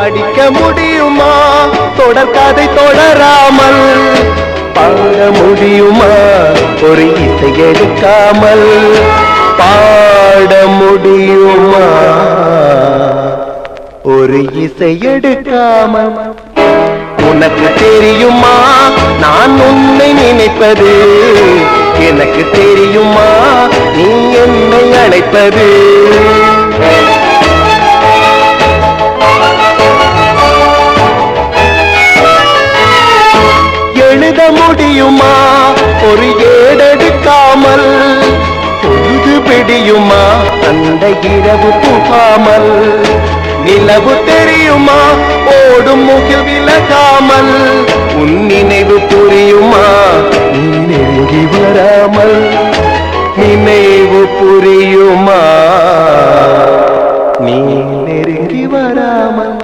படிக்க முடியுமா? தொடர் கதை தொடராமல் பாட முடியுமா? ஒரு இசை எடுக்காமல் பாட முடியுமா? ஒரு இசை எடுக்காமல் உனக்கு தெரியுமா? நான் உன்னை நினைப்பது எனக்கு தெரியுமா? நீ என்னை அழைப்பது பிடியுமா ஒரு ஏடெடுக்காமல் பொழுது பிடியுமா அந்த இரவு புகாமல் நிலவு தெரியுமா? ஓடும் முகில் விலகாமல் உன் நினைவு புரியுமா? நீ நெருங்கி வராமல் நினைவு புரியுமா? நீ நெருங்கி வராமல்